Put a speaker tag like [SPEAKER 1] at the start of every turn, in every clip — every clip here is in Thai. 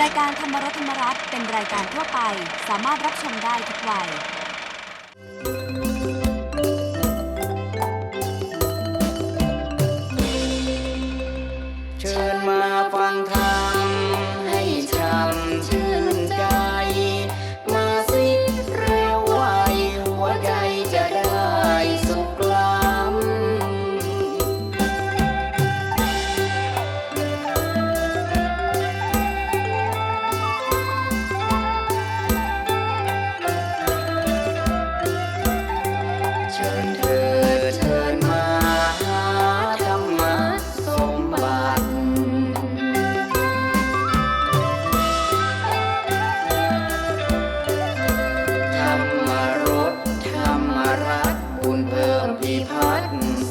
[SPEAKER 1] รายการธรรมรสธรรมรัตน์เป็นรายการทั่วไป สามารถรับชมได้ทุกวัย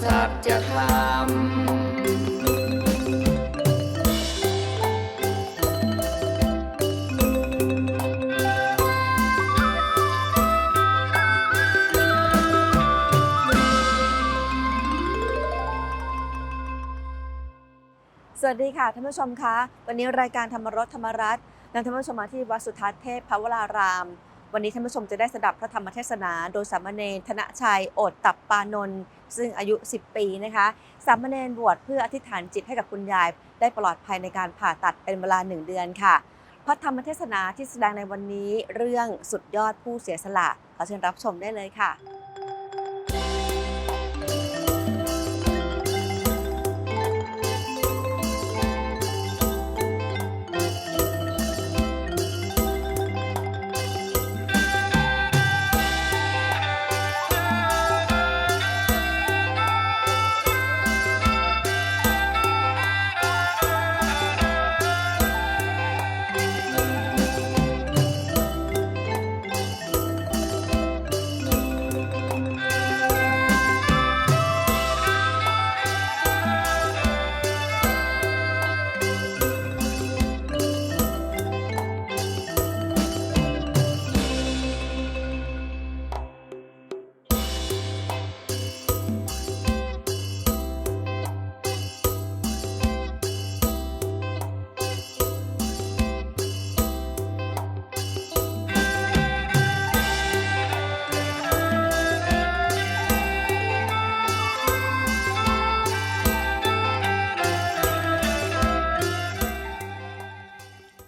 [SPEAKER 2] สัจธรรมส
[SPEAKER 3] วัสดีค่ะท่านผู้ชมคะวันนี้รายการธรรมรสธรรมรัตน์นำท่านผู้ชมมาที่วัดสุทัศน์เทพพระวราราม วันนี้ท่านผู้ชมจะได้สดับพระธรรมเทศนา โดยสามเณรธนชัย โอดตับปานนท์ ซึ่งอายุ 10 ปีนะคะสามเณรบวชเพื่ออธิษฐานจิตให้กับคุณยาย ได้ปลอดภัยในการผ่าตัดเป็นเวลา 1 เดือนค่ะ พระธรรมเทศนาที่แสดงในวันนี้เรื่องสุดยอดผู้เสียสละขอเชิญรับชมได้เลยค่ะ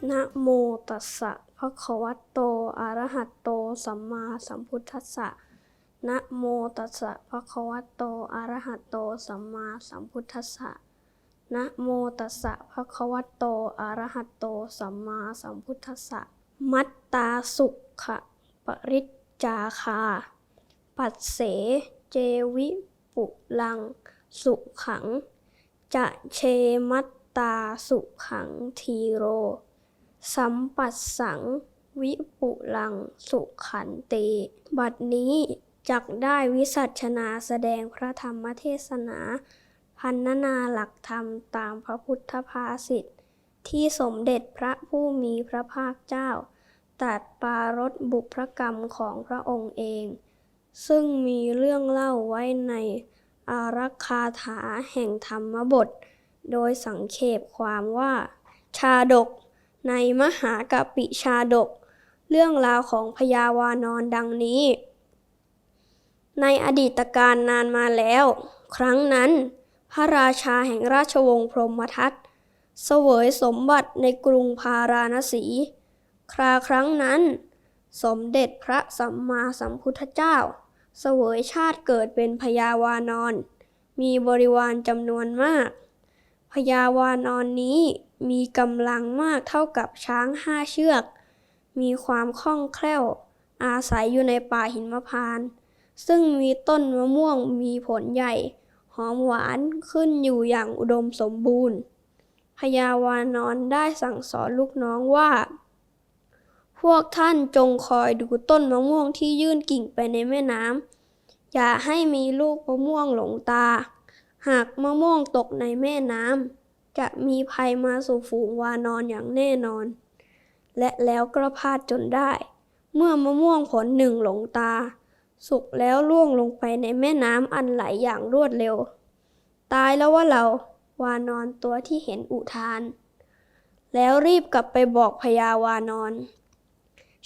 [SPEAKER 4] นะโมตัสสะภะคะวะโต อะระหะโต สัมมาสัมพุทธัสสะ นะโมตัสสะภะคะวะโต อะระหะโต สัมมาสัมพุทธัสสะ นะโมตัสสะภะคะวะโต อะระหะโต สัมมาสัมพุทธัสสะ มัตตาสุขะปริจจาคา ปัสเส เจวิปุลัง สุขัง จะเชมัตตาสุขังทีโร สัมปัสสัง วิปุลัง สุขันเต บัดนี้จักได้วิสัชนาแสดงพระธรรมเทศนา พันนาหลักธรรมตามพระพุทธภาษิตที่สมเด็จพระผู้มีพระภาคเจ้าตัดปารถบุพกรรมของพระองค์เอง ซึ่งมีเรื่องเล่าไว้ในอารักขาถาแห่งธรรมบท โดยสังเขปความว่า ชาดก ในมหากปิชาดก เรื่องราวของพญาวานอนดังนี้ ในอดีตการนานมาแล้ว ครั้งนั้น พระราชาแห่งราชวงศ์พรหมทัตเสวยสมบัติในกรุงพาราณสี คราครั้งนั้น สมเด็จพระสัมมาสัมพุทธเจ้า เสวยชาติเกิดเป็นพญาวานอน มีบริวารจำนวนมากพญาวานอนนี้ มีกำลังมากเท่ากับช้างห้าเชือก มีความคล่องแคล่ว อาศัยอยู่ในป่าหินมะพร้าน ซึ่งมีต้นมะม่วงมีผลใหญ่ หอมหวานขึ้นอยู่อย่างอุดมสมบูรณ์พญาวานอนได้สั่งสอนลูกน้องว่า พวกท่านจงคอยดูต้นมะม่วงที่ยื่นกิ่งไปในแม่น้ำอย่าให้มีลูกมะม่วงหลงตา หากมะม่วงตกในแม่น้ำ จะมีภัยมาสู่ฝูงวานอนอย่างแน่นอน และแล้วก็พลาดจนได้ เมื่อมะม่วงผลหนึ่งหลงตา สุกแล้วล่วงลงไปในแม่น้ำอันไหลอย่างรวดเร็ว ตายแล้วว่าเราวานอนตัวที่เห็นอุทาน แล้วรีบกลับไปบอกพญาวานอน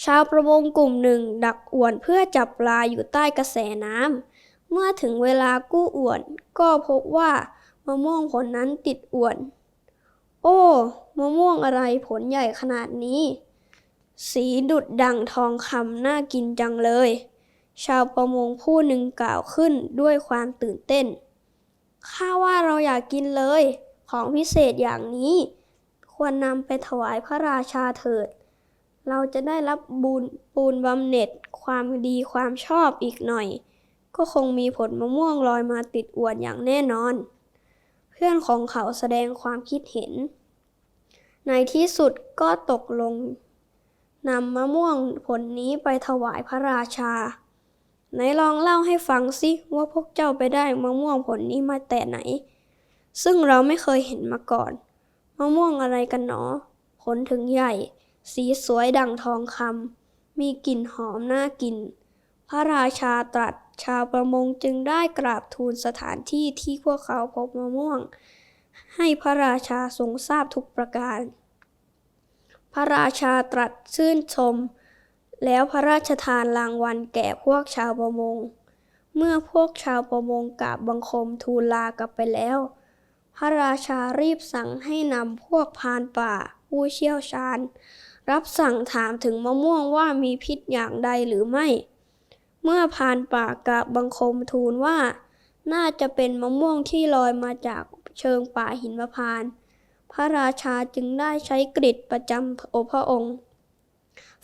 [SPEAKER 4] ชาวประมงกลุ่มหนึ่งดักอวนเพื่อจับปลาอยู่ใต้กระแสน้ำเมื่อถึงเวลากู้อวนก็พบว่า มะม่วงผลนั้นติดอวน โอ้มะม่วงอะไรผลใหญ่ขนาดนี้ สีดุดดังทองคำน่ากินจังเลย ชาวประมงผู้หนึ่งกล่าวขึ้นด้วยความตื่นเต้น ข้าว่าเราอยากกินเลย ของพิเศษอย่างนี้ ควรนำไปถวายพระราชาเถิด เราจะได้รับบุญปูนบำเหน็จความดีความชอบอีกหน่อย ก็คงมีผลมะม่วงลอยมาติดอวนอย่างแน่นอน เพื่อนของเขาแสดงความคิดเห็น ในที่สุดก็ตกลงนำมะม่วงผลนี้ไปถวายพระราชา ไหนลองเล่าให้ฟังสิว่าพวกเจ้าไปได้มะม่วงผลนี้มาแต่ไหน ซึ่งเราไม่เคยเห็นมาก่อน มะม่วงอะไรกันหนอ ผลถึงใหญ่ สีสวยดังทองคำมีกลิ่นหอมน่ากิน พระราชาตรัส ชาวประมงจึงได้กราบทูลสถานที่ที่พวกเขาพบมะม่วง ให้พระราชาทรงทราบทุกประการ พระราชาตรัสชื่นชม แล้วพระราชทานรางวัลแก่พวกชาวประมง เมื่อพวกชาวประมงกราบบังคมทูลลากลับไปแล้ว พระราชารีบสั่งให้นำพวกพานป่าผู้เชี่ยวชาญ รับสั่งถามถึงมะม่วงว่ามีพิษอย่างใดหรือไม่ เมื่อพรานป่ากราบบังคมทูลว่า น่าจะเป็นมะม่วงที่ลอยมาจากเชิงป่าหินพาน พระราชาจึงได้ใช้กริดประจำโอพระองค์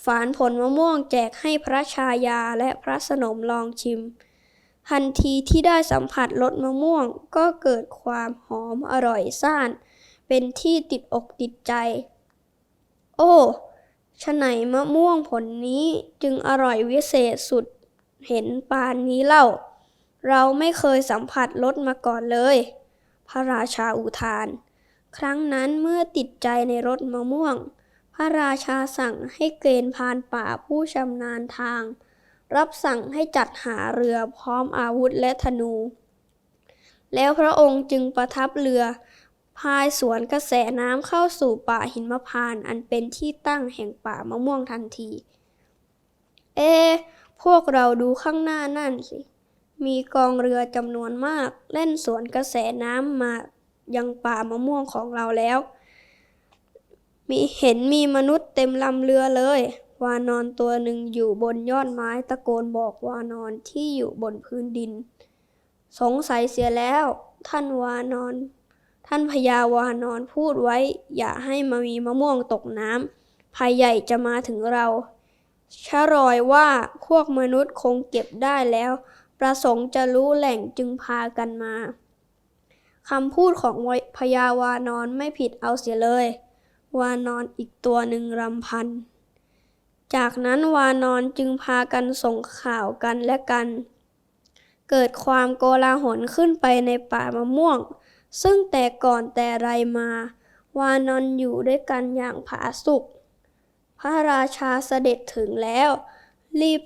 [SPEAKER 4] ฝานผลมะม่วงแจกให้พระชายาและพระสนมลองชิม ทันทีที่ได้สัมผัสรสมะม่วงก็เกิดความหอมอร่อยซ่าน เป็นที่ติดอกติดใจ โอ้ฉะไหนมะม่วงผลนี้จึงอร่อยวิเศษสุด เห็นปานนี้เล่า เราไม่เคยสัมผัสรสมาก่อนเลย พระราชาอุทาน ครั้งนั้นเมื่อติดใจในรสมะม่วง พระราชาสั่งให้เกณฑ์พานป่าผู้ชำนาญทาง รับสั่งให้จัดหาเรือพร้อมอาวุธและธนู แล้วพระองค์จึงประทับเรือพายสวนกระแสน้ำเข้าสู่ป่าหินมพาน อันเป็นที่ตั้งแห่งป่ามะม่วงทันที เอ พวกเราดูข้างหน้านั่นสิ มีกองเรือจำนวนมาก เล่นสวนกระแสน้ำมายังป่ามะม่วงของเราแล้ว มีเห็นมีมนุษย์เต็มลำเรือเลย วานอนตัวหนึ่งอยู่บนยอดไม้ตะโกนบอกวานอนที่อยู่บนพื้นดิน สงสัยเสียแล้ว ท่านวานอน ท่านพญาวานอนพูดไว้ อย่าให้มามีมะม่วงตกน้ำภัยใหญ่จะมาถึงเรา ชรอยว่าพวกมนุษย์คงเก็บได้แล้ว ประสงค์จะรู้แหล่งจึงพากันมาคำพูดของพญาวานอนไม่ผิดเอาเสียเลย วานอนอีกตัวหนึ่งรำพัน จากนั้นวานอนจึงพากันส่งข่าวกันและกัน เกิดความโกลาหลขึ้นไปในป่ามะม่วง ซึ่งแต่ก่อนแต่ไรมา วานอนอยู่ด้วยกันอย่างผาสุก พระราชาเสด็จถึงแล้ว รีบ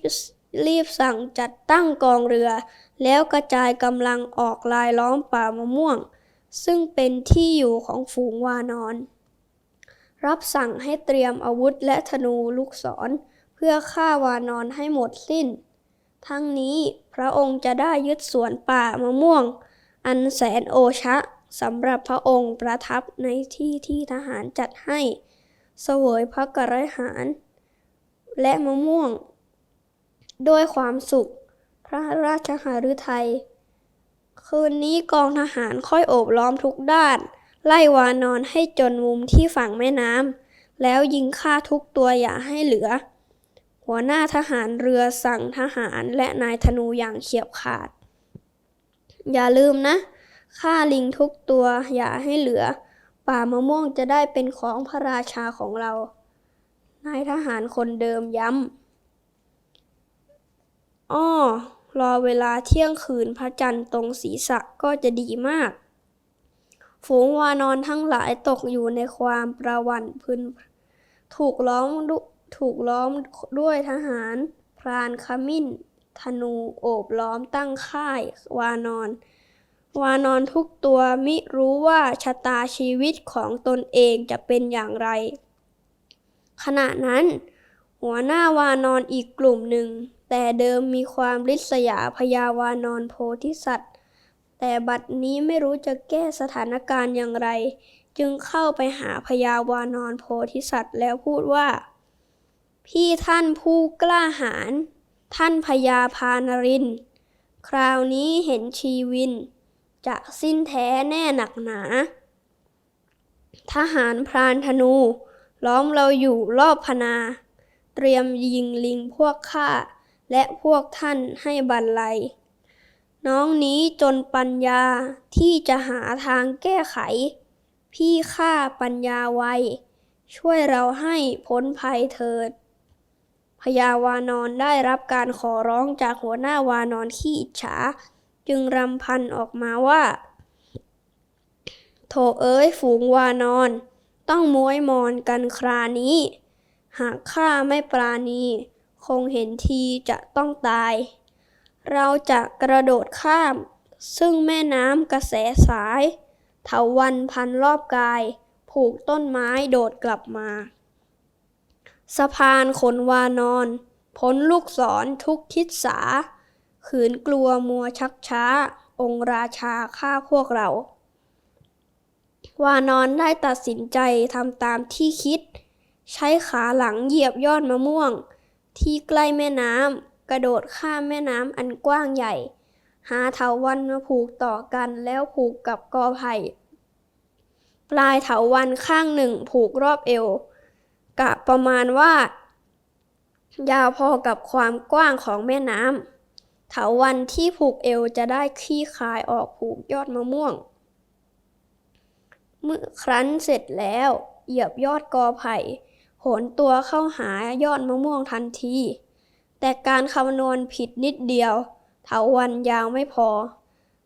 [SPEAKER 4] รีบสั่งจัดตั้งกองเรือ แล้วกระจายกำลังออกลายล้อมป่ามะม่วง ซึ่งเป็นที่อยู่ของฝูงวานอน รับสั่งให้เตรียมอาวุธและธนูลูกศร เพื่อฆ่าวานอนให้หมดสิ้น ทั้งนี้พระองค์จะได้ยึดสวนป่ามะม่วง อันแสนโอชะสำหรับพระองค์ประทับในที่ที่ทหารจัดให้ เสวยพระกรหาร และมะม่วง ด้วยความสุข พระราชหฤทัย คืนนี้กองทหารค่อยโอบล้อมทุกด้าน ไล่วานอนให้จนมุมที่ฝั่งแม่น้ำ แล้วยิงฆ่าทุกตัวอย่าให้เหลือ หัวหน้าทหารเรือสั่งทหารและนายธนูอย่างเฉียบขาด อย่าลืมนะฆ่าลิงทุกตัวอย่าให้เหลือ ป่ามะม่วงจะได้เป็นของพระราชาของเรา นายทหารคนเดิมย้ำ อ้อ รอเวลาเที่ยงคืนพระจันทร์ตรงศีรษะก็จะดีมาก ฝูงวานอนทั้งหลายตกอยู่ในความประวันพรึนถูกล้อมดถูกล้อมด้วยทหาร พรานขมิ้น ธนูโอบล้อมตั้งค่ายวานอน วานอนทุกตัวมิรู้ว่าชะตาชีวิตของตนเองจะเป็นอย่างไร ขณะนั้น หัวหน้าวานอนอีกกลุ่มหนึ่ง แต่เดิมมีความริษยาพยาวานอนโพธิสัตว์ แต่บัดนี้ไม่รู้จะแก้สถานการณ์อย่างไร จึงเข้าไปหาพยาวานอนโพธิสัตว์แล้วพูดว่า พี่ท่านผู้กล้าหาญท่านพญาพานริน คราวนี้เห็นชีวิน จะสิ้นแท้แน่หนักหนา ทหารพรานธนู ล้อมเราอยู่รอบพนา เตรียมยิงลิงพวกข้า และพวกท่านให้บรรลัย น้องนี้จนปัญญาที่จะหาทางแก้ไข พี่ข้าปัญญาไว ช่วยเราให้พ้นภัยเถิดพญาวานอนได้รับการขอร้องจากหัวหน้าวานอนขี้อิจฉา จึงรำพันออกมาว่า โถเอ้ยฝูงวานอน ต้องม้วยมอนกันครานี้ หากข้าไม่ปราณี คงเห็นทีจะต้องตาย เราจะกระโดดข้าม ซึ่งแม่น้ำกระแสสายเถาวันพันรอบกาย ผูกต้นไม้โดดกลับมาสะพานขนวานอนพ้นลูกศรทุกทิศสา ขืนกลัวมัวชักช้า องค์ราชาฆ่าพวกเรา วานอนได้ตัดสินใจทำตามที่คิด ใช้ขาหลังเหยียบยอดมะม่วง ที่ใกล้แม่น้ำกระโดดข้ามแม่น้ำอันกว้างใหญ่ หาเถาวันมาผูกต่อกันแล้วผูกกับกอไผ่ปลายเถาวันข้างหนึ่งผูกรอบเอว กะประมาณว่า ยาวพอกับความกว้างของแม่น้ำ เถาวันที่ผูกเอวจะได้คลี่คลายออกผูกยอดมะม่วง เมื่อครั้นเสร็จแล้ว เหยียบยอดกอไผ่โหนตัวเข้าหายอดมะม่วงทันที แต่การคำนวณผิดนิดเดียว เถาวันยาวไม่พอ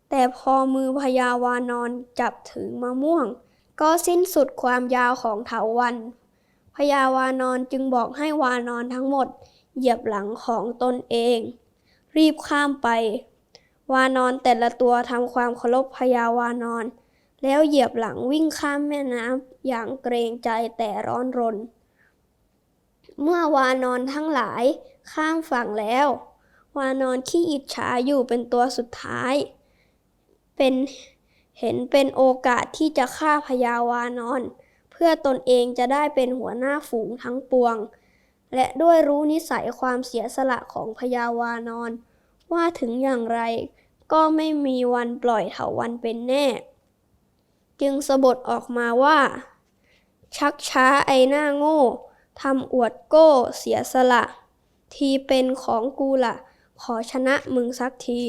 [SPEAKER 4] แต่พอมือพญาวานอนจับถึงมะม่วง ก็สิ้นสุดความยาวของเถาวันพญาวานอนจึงบอกให้วานอนทั้งหมด เหยียบหลังของตนเอง รีบข้ามไป วานอนแต่ละตัวทำความเคารพพญาวานอน แล้วเหยียบหลังวิ่งข้ามแม่น้ำอย่างเกรงใจแต่ร้อนรน เมื่อวานอนทั้งหลายข้ามฝั่งแล้ว วานอนขี้อิจฉาอยู่เป็นตัวสุดท้าย เป็นเห็นเป็นโอกาสที่จะฆ่าพญาวานอน เพื่อตนเองจะได้เป็นหัวหน้าฝูงทั้งปวง และด้วยรู้นิสัยความเสียสละของพญาวานอน ว่าถึงอย่างไร ก็ไม่มีวันปล่อยเถาวันเป็นแน่ จึงสะบดออกมาว่า ชักช้าไอหน้าโง่ทำอวดโก้เสียสละ ทีเป็นของกูละขอชนะมึงสักที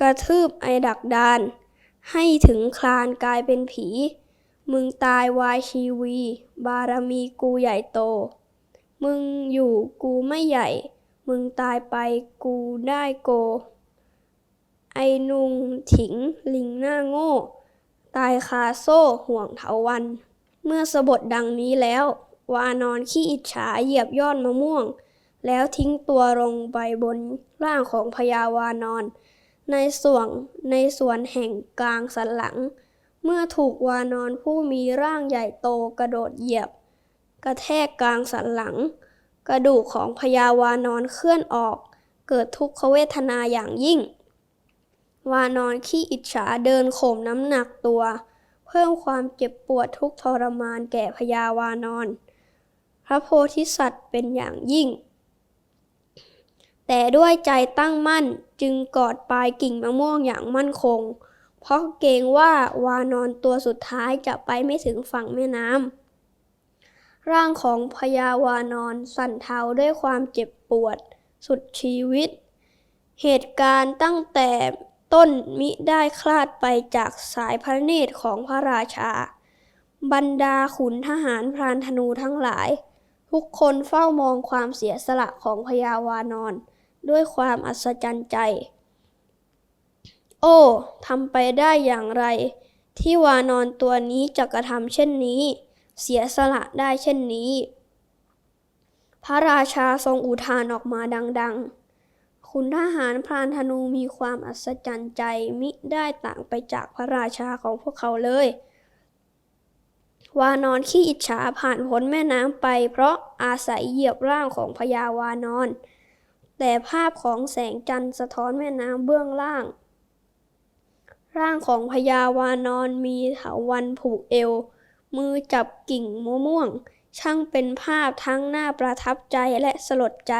[SPEAKER 4] กระทืบไอดักดาน ให้ถึงคลานกลายเป็นผี มึงตายวายชีวี บารมีกูใหญ่โต มึงอยู่กูไม่ใหญ่ มึงตายไปกูได้โก ไอนุงถิงลิงหน้าโง่ ตายคาโซ่ห่วงเถาวัน เมื่อสะบดดังนี้แล้ว วานอนขี้อิจฉาเหยียบยอดมะม่วง แล้วทิ้งตัวลงไปบนร่างของพญาวานอน ในส่วนในส่วนแห่งกลางสันหลัง เมื่อถูกวานอนผู้มีร่างใหญ่โตกระโดดเหยียบ กระแทกกลางสันหลัง กระดูกของพญาวานอนเคลื่อนออก เกิดทุกขเวทนาอย่างยิ่ง วานอนขี้อิจฉาเดินโข่มน้ำหนักตัว เพิ่มความเจ็บปวดทุกทรมานแก่พญาวานอน พระโพธิสัตว์เป็นอย่างยิ่ง แต่ด้วยใจตั้งมั่นจึงกอดปลายกิ่งมะม่วงอย่างมั่นคง เพราะเกรงว่าวานอนตัวสุดท้ายจะไปไม่ถึงฝั่งแม่น้ำ ร่างของพญาวานอนสั่นเทาด้วยความเจ็บปวด สุดชีวิต เหตุการณ์ตั้งแต่ต้นมิได้คลาดไปจากสายพระเนตรของพระราชา บรรดาขุนทหารพรานธนูทั้งหลาย ทุกคนเฝ้ามองความเสียสละของพญาวานอน ด้วยความอัศจรรย์ใจ โอ้ทำไปได้อย่างไร ที่วานอนตัวนี้จะกระทำเช่นนี้ เสียสละได้เช่นนี้ พระราชาทรงอุทานออกมาดังๆขุนทหารพรานธนูมีความอัศจรรย์ใจมิได้ต่างไปจากพระราชาของพวกเขาเลย วานอนขี้อิจฉาผ่านพ้นแม่น้ำไป เพราะอาศัยเหยียบร่างของพญาวานอน แต่ภาพของแสงจันทร์สะท้อนแม่น้ำเบื้องล่างร่างของพญาวานอนมีเถาวันผูกเอว มือจับกิ่งมะม่วง ช่างเป็นภาพทั้งน่าประทับใจและสลดใจ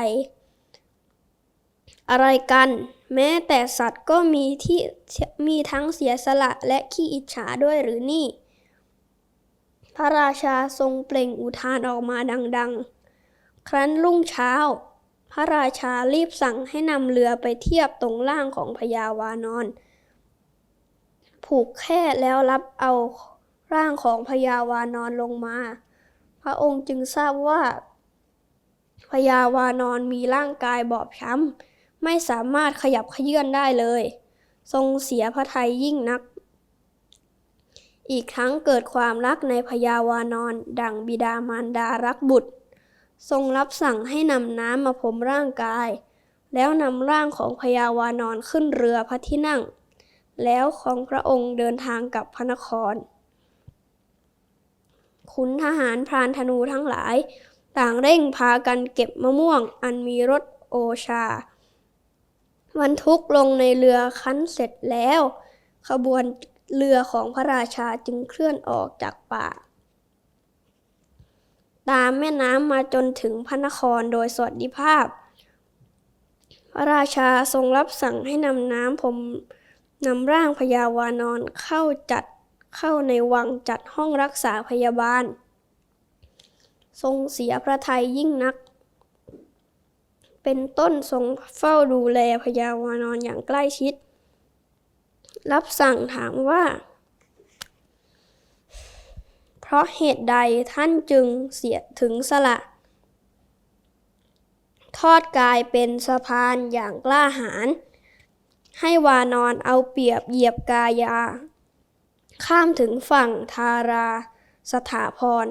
[SPEAKER 4] อะไรกัน แม้แต่สัตว์ก็มีที่มีทั้งเสียสละและขี้อิจฉาด้วยหรือนี่ พระราชาทรงเปล่งอุทานออกมาดัง ๆ ครั้นรุ่งเช้า พระราชารีบสั่งให้นำเรือไปเทียบตรงล่างของพญาวานอน ผูกแค่แล้วรับเอา ร่างของพญาวานอนลงมา พระองค์จึงทราบว่าพญาวานอนมีร่างกายบอบช้ำ ไม่สามารถขยับเขยื่อนได้เลย ทรงเสียพระทัยยิ่งนัก อีกทั้งเกิดความรักในพญาวานอน ดังบิดามารดารักบุตร ทรงรับสั่งให้นำน้ำมาพรมร่างกาย แล้วนำร่างของพญาวานอนขึ้นเรือพระที่นั่ง แล้วของพระองค์เดินทางกลับพระนคร ขุนทหารพรานธนูทั้งหลาย ต่างเร่งพากันเก็บมะม่วง อันมีรสโอชาบรรทุกลงในเรือคั้นเสร็จแล้ว ขบวนเรือของพระราชาจึงเคลื่อนออกจากป่า ตามแม่น้ำมาจนถึงพระนครโดยสวัสดิภาพ พระราชาทรงรับสั่งให้นำน้ำผมนำร่างพญาวานอนเข้าจัด เข้าในวังจัดห้องรักษาพยาบาล ทรงเสียพระทัยยิ่งนัก เป็นต้นทรงเฝ้าดูแลพญาวานอนอย่างใกล้ชิด รับสั่งถามว่า เพราะเหตุใดท่านจึงเสียถึงสละ ทอดกายเป็นสะพานอย่างกล้าหาญให้วานอนเอาเปรียบเหยียบกายา ข้ามถึงฝั่งทาราสถาพร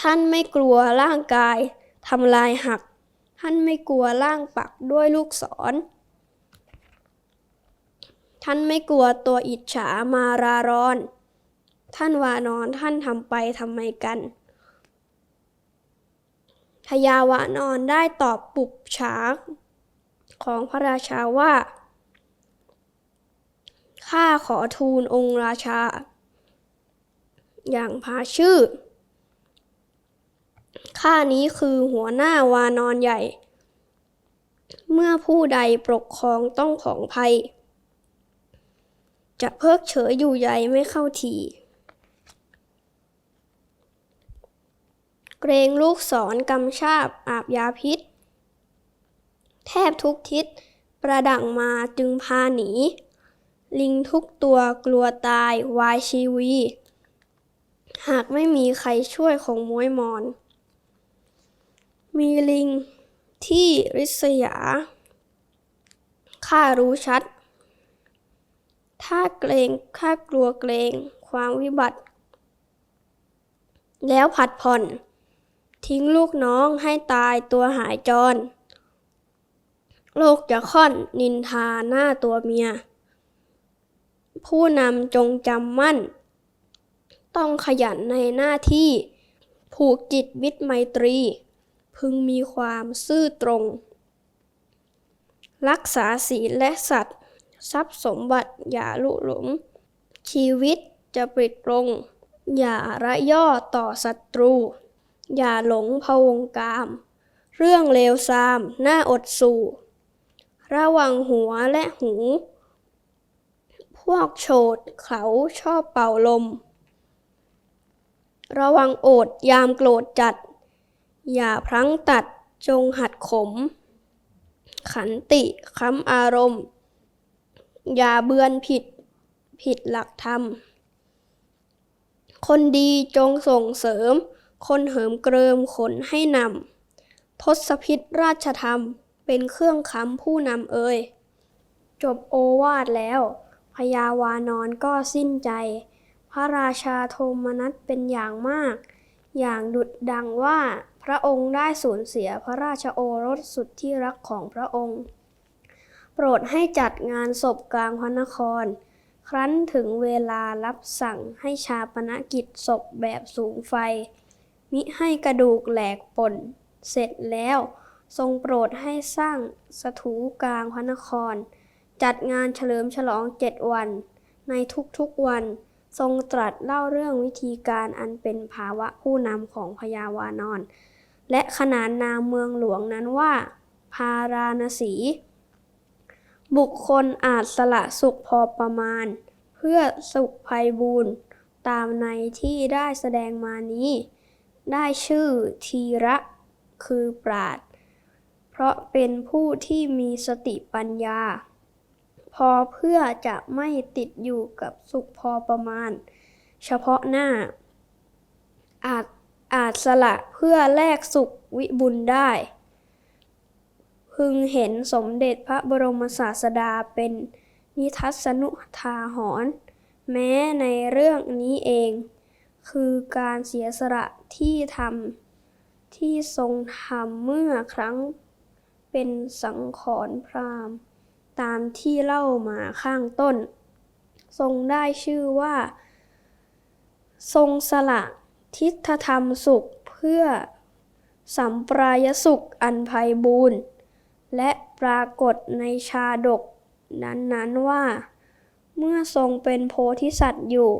[SPEAKER 4] ท่านไม่กลัวร่างกายทำลายหัก ท่านไม่กลัวร่างปักด้วยลูกศร ท่านไม่กลัวตัวอิจฉามาราร้อน ท่านวานอนท่านทำไปทำไมกันพญาวานอนได้ตอบปุบฉาของพระราชาว่า ข้าขอทูลองค์ราชา อย่างพาชื่อ ข้านี้คือหัวหน้าวานอนใหญ่ เมื่อผู้ใดปกครองต้องของภัย จะเพิกเฉยอยู่ใหญ่ไม่เข้าทีเกรงลูกศรกำชาบอาบยาพิษ แทบทุกทิศประดังมาจึงพาหนี ลิงทุกตัวกลัวตายวายชีวี หากไม่มีใครช่วยคงม้วยมอน มีลิงที่ริษยา ข้ารู้ชัด ถ้าเกรงข้ากลัวเกรงความวิบัติ แล้วผัดผ่อน ทิ้งลูกน้องให้ตายตัวหายจร โลกจะค่อนนินทาหน้าตัวเมีย ผู้นำจงจำมั่น ต้องขยันในหน้าที่ ผูกจิตมิตไมตรี พึงมีความซื่อตรง รักษาศีลและสัตว์ ทรัพย์สมบัติอย่าลุหลงชีวิตจะปิดลงอย่าระย่อต่อศัตรู อย่าหลงพะวงกาม เรื่องเลวทรามน่าอดสู่ ระวังหัวและหู พวกโฉดเขาชอบเป่าลม ระวังโอดยามโกรธจัด อย่าพลั้งตัดจงหัดขม ขันติค้ำอารมณ์ อย่าเบือนผิดผิดหลักธรรม คนดีจงส่งเสริม คนเหิมเกริมขนให้นำทศพิษราชธรรมเป็นเครื่องค้ำผู้นำเอ่ยจบโอวาทแล้ว พญาวานอนก็สิ้นใจ พระราชาโทมนัสเป็นอย่างมาก อย่างดุดดังว่าพระองค์ได้สูญเสียพระราชโอรสสุดที่รักของพระองค์ โปรดให้จัดงานศพกลางพระนคร ครั้นถึงเวลารับสั่งให้ชาปนกิจศพแบบสูงไฟ มิให้กระดูกแหลกป่น เสร็จแล้ว ทรงโปรดให้สร้างสถูกลางพระนคร จัดงานเฉลิมฉลองเจ็ดวัน ในทุกๆวัน ทรงตรัสเล่าเรื่องวิธีการอันเป็นภาวะผู้นำของพญาวานอน และขนานนามเมืองหลวงนั้นว่า พาราณสี บุคคลอาจสละสุขพอประมาณ เพื่อสุขภัยบูรณ์ตามในที่ได้แสดงมานี้ ได้ชื่อทีระคือปราด เพราะเป็นผู้ที่มีสติปัญญา พอเพื่อจะไม่ติดอยู่กับสุขพอประมาณ เฉพาะหน้า อาจอาจสละเพื่อแลกสุขวิบุญได้ พึงเห็นสมเด็จพระบรมศาสดาเป็นนิทัศนุทาหรณ์แม้ในเรื่องนี้เอง คือการเสียสละที่ทำที่ทรงทำเมื่อครั้งเป็นสังขรพราหมณ์ ตามที่เล่ามาข้างต้น ทรงได้ชื่อว่า ทรงสละทิฏฐธรรมสุขเพื่อสัมปรายสุขอันไพบูรณ์และปรากฏในชาดก นั้นๆว่า เมื่อทรงเป็นโพธิสัตว์อยู่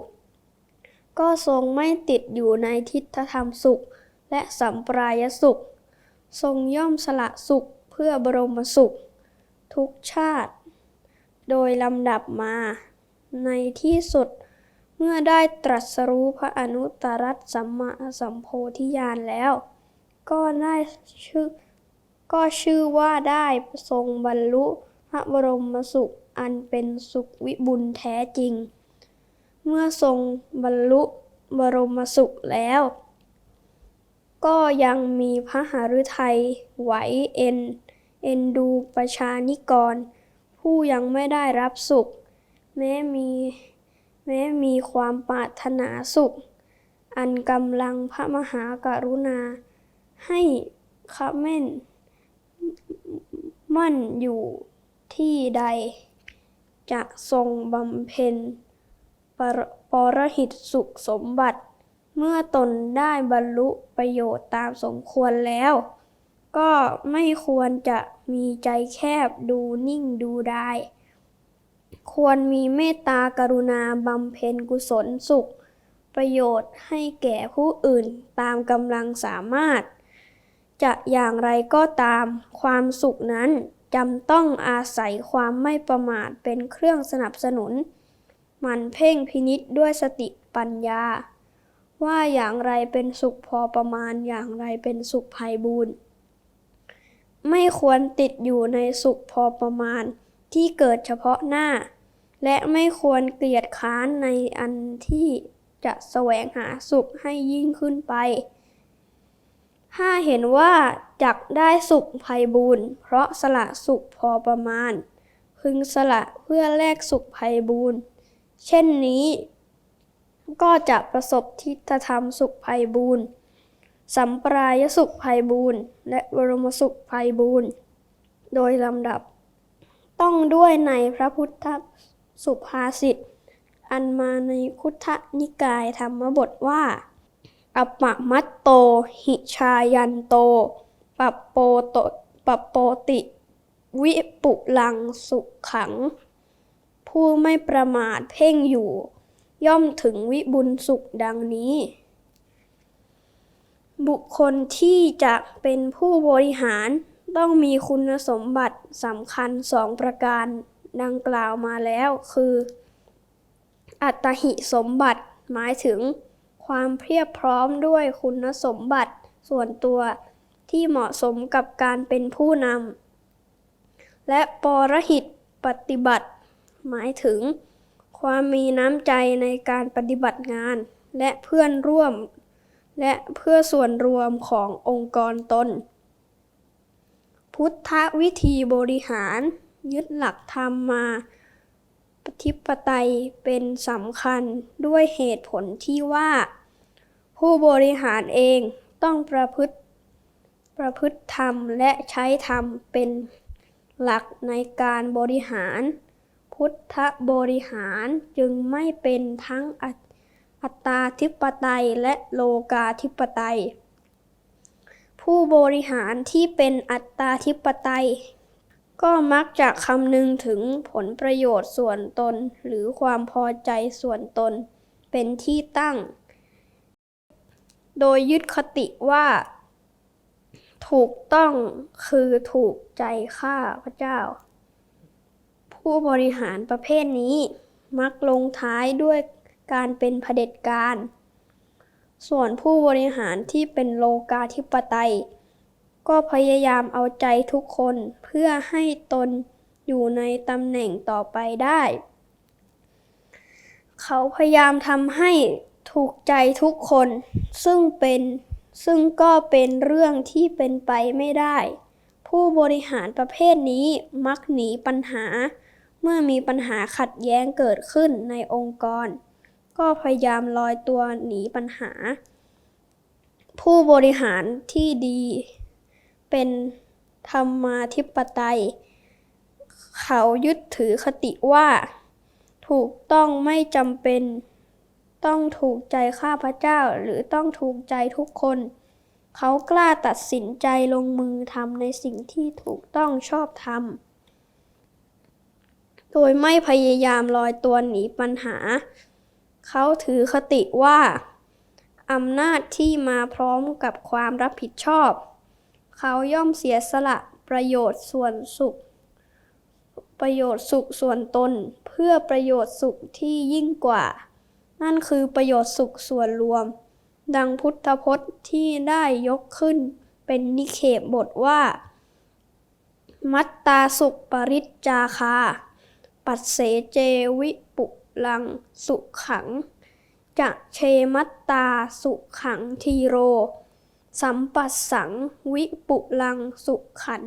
[SPEAKER 4] ก็ทรงไม่ติดอยู่ในทิฏฐธรรมสุข และสัมปรายสุข ทรงย่อมสละสุขเพื่อบรมสุข ทุกชาติ โดยลำดับมา ในที่สุด เมื่อได้ตรัสรู้พระอนุตตรสสัมมาสัมโพธิญาณแล้ว ก็ได้ชื่อก็ชื่อว่าได้ทรงบรรลุพระบรมสุขอันเป็นสุขวิบุญแท้จริง เมื่อทรงบรรลุบรมสุขแล้ว ก็ยังมีพระหฤทัยไหวเอ็น เอ็นดูประชานิกร ผู้ยังไม่ได้รับสุข แม้มีแม้มีความปรารถนาสุข อันกำลังพระมหากรุณา ให้ขเม่น มั่นอยู่ที่ใด จะทรงบำเพ็ญปรปรหิตสุขสมบัติ เมื่อตนได้บรรลุประโยชน์ตามสมควรแล้ว ก็ไม่ควรจะมีใจแคบดูนิ่งดูได้ ควรมีเมตตากรุณาบำเพ็ญกุศลสุข ประโยชน์ให้แก่ผู้อื่นตามกำลังสามารถ จะอย่างไรก็ตามความสุขนั้นจำต้องอาศัยความไม่ประมาทเป็นเครื่องสนับสนุน มันเพ่งพินิษด้วยสติปัญญา ว่าอย่างไรเป็นสุขพอประมาณอย่างไรเป็นสุขภัยบูรณ์ ไม่ควรติดอยู่ในสุขพอประมาณที่เกิดเฉพาะหน้า และไม่ควรเกลียดค้านในอันที่จะแสวงหาสุขให้ยิ่งขึ้นไป ถ้าเห็นว่าจักได้สุขภัยบูรณ์เพราะสละสุขพอประมาณ พึงสละเพื่อแลกสุขภัยบูรณ์เช่นนี้ ก็จะประสบทิฏฐธรรมสุขภัยบูรณ์ สัมปรายสุขภัยบูรณ์และบรมสุขภัยบูรณ์โดยลำดับ ต้องด้วยในพระพุทธสุภาษิตอันมาในคุทธนิกายธรรมบทว่าอปปมัตโต หิชายันโตปปโปโตปปโปติ วิปุลังสุขขัง ผู้ไม่ประมาทเพ่งอยู่ ย่อมถึงวิบุญสุขดังนี้ บุคคลที่จะเป็นผู้บริหารต้องมีคุณสมบัติสำคัญสองประการดังกล่าวมาแล้วคือ อัตหิสมบัติหมายถึง ความเพียบพร้อมด้วยคุณสมบัติส่วนตัวที่เหมาะสมกับการเป็นผู้นำและปรหิตปฏิบัติ หมายถึง ความมีน้ำใจในการปฏิบัติงาน และเพื่อนร่วม และเพื่อส่วนรวมขององค์กรตน พุทธวิธีบริหาร ยึดหลักธรรมมาปฏิปไตยเป็นสำคัญด้วยเหตุผลที่ว่า ผู้บริหารเองต้องประพฤติประพฤติธรรมและใช้ธรรมเป็นหลักในการบริหาร พุทธบริหารจึงไม่เป็นทั้ง อัตอัตาธิปไตยและโลกาธิปไตย ผู้บริหารที่เป็นอัตตาธิปไตย ก็มักจะคำนึงถึงผลประโยชน์ส่วนตนหรือความพอใจส่วนตน เป็นที่ตั้ง โดยยึดคติว่า ถูกต้องคือถูกใจข้าพระเจ้า ผู้บริหารประเภทนี้มักลงท้ายด้วย การเป็นเผด็จการ ส่วนผู้บริหารที่เป็นโลกาธิปไตย ก็พยายามเอาใจทุกคนเพื่อให้ตนอยู่ในตำแหน่งต่อไปได้ เขาพยายามทำให้ถูกใจทุกคน ซึ่งเป็นซึ่งก็เป็นเรื่องที่เป็นไปไม่ได้ ผู้บริหารประเภทนี้มักหนีปัญหา เมื่อมีปัญหาขัดแย้งเกิดขึ้นในองค์กร ก็พยายามลอยตัวหนีปัญหา ผู้บริหารที่ดีเป็นธรรมาธิปไตย เขายึดถือคติว่า ถูกต้องไม่จำเป็น ต้องถูกใจข้าพเจ้าหรือต้องถูกใจทุกคน เขากล้าตัดสินใจลงมือทำในสิ่งที่ถูกต้องชอบธรรมโดยไม่พยายามลอยตัวหนีปัญหา เขาถือคติว่าอำนาจที่มาพร้อมกับความรับผิดชอบ เขาย่อมเสียสละประโยชน์ส่วนสุข ประโยชน์สุขส่วนตน เพื่อประโยชน์สุขที่ยิ่งกว่า นั่นคือประโยชน์สุขส่วนรวม ดังพุทธพจน์ที่ได้ยกขึ้นเป็นนิเคปบทว่า มัตตาสุขปริจจาคา ปัสเสเจวิปุ ลังสุขัง จะเชมัตตาสุขังทีโร สัมปัสสังวิปุลังสุขัน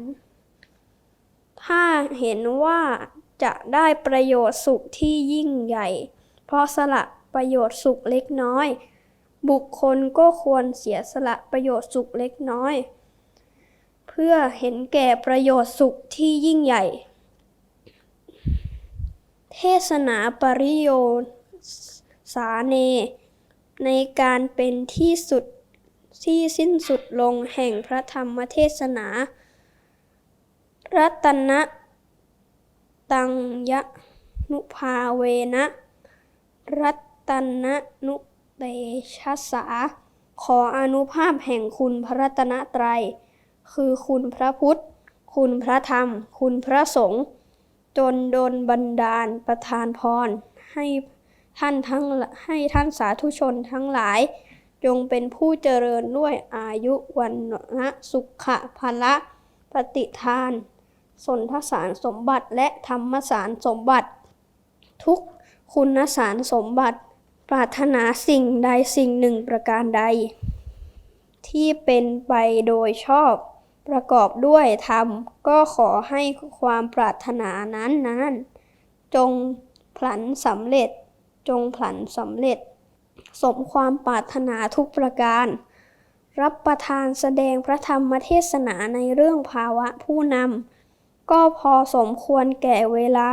[SPEAKER 4] ถ้าเห็นว่าจะได้ประโยชน์สุขที่ยิ่งใหญ่ เพราะสละประโยชน์สุขเล็กน้อย บุคคลก็ควรเสียสละประโยชน์สุขเล็กน้อย เพื่อเห็นแก่ประโยชน์สุขที่ยิ่งใหญ่ เทศนาปริโยสาเน ในการเป็นที่สุดที่สิ้นสุดลงแห่งพระธรรมเทศนา รัตนะตังยะนุภาเวนะ รัตนะนุเตชะสา ขออนุภาพแห่งคุณพระรัตนตรัย คือคุณพระพุทธ คุณพระธรรม คุณพระสงฆ์ จนโดนบันดาลประทานพร ให้ท่านทั้งให้ท่านสาธุชนทั้งหลาย จงเป็นผู้เจริญด้วยอายุวันนะสุขะพละปฏิทาน สนทสารสมบัติและธรรมสารสมบัติ ทุกคุณสารสมบัติ ปรารถนาสิ่งใดสิ่งหนึ่งประการใด ที่เป็นไปโดยชอบ ประกอบด้วยธรรม ก็ขอให้ความปรารถนานั้นนั้นจงพลันสำเร็จ จงพลันสำเร็จ สมความปรารถนาทุกประการ รับประทานแสดงพระธรรมเทศนาในเรื่องภาวะผู้นำก็พอสมควรแก่เวลา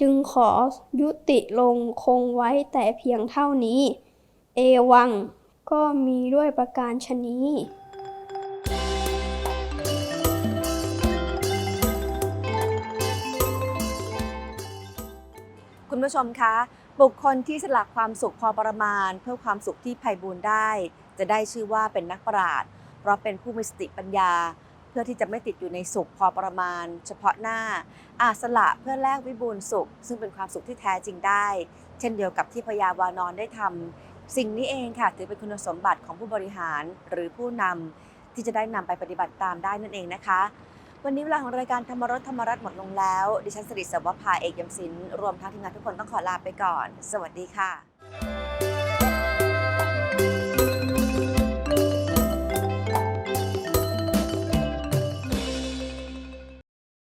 [SPEAKER 4] จึงขอยุติลงคงไว้แต่เพียงเท่านี้ เอวังก็มีด้วยประการชนี้
[SPEAKER 3] คุณผู้ชมคะ บุคคลที่สละความสุขพอประมาณ เพื่อความสุขที่ไพ่บูรได้ จะได้ชื่อว่าเป็นนักปราชญ์เพราะเป็นผู้มีสติปัญญา เพื่อที่จะไม่ติดอยู่ในสุขพอประมาณ เฉพาะหน้า อาสละเพื่อแลกวิบูลย์สุข ซึ่งเป็นความสุขที่แท้จริงได้ เช่นเดียวกับที่พญาวานอนได้ทำสิ่งนี้เองค่ะถือเป็นคุณสมบัติของผู้บริหารหรือผู้นำที่จะได้นำไปปฏิบัติตามได้นั่นเองนะคะ วันนี้เวลาของรายการธรรมรสธรรมรัตน์หมดลงแล้ว ดิฉันสิริสวภาเอกยมศินรวมทั้งทีมงานทุกคนต้องขอลาไปก่อน สวัสดีค่ะ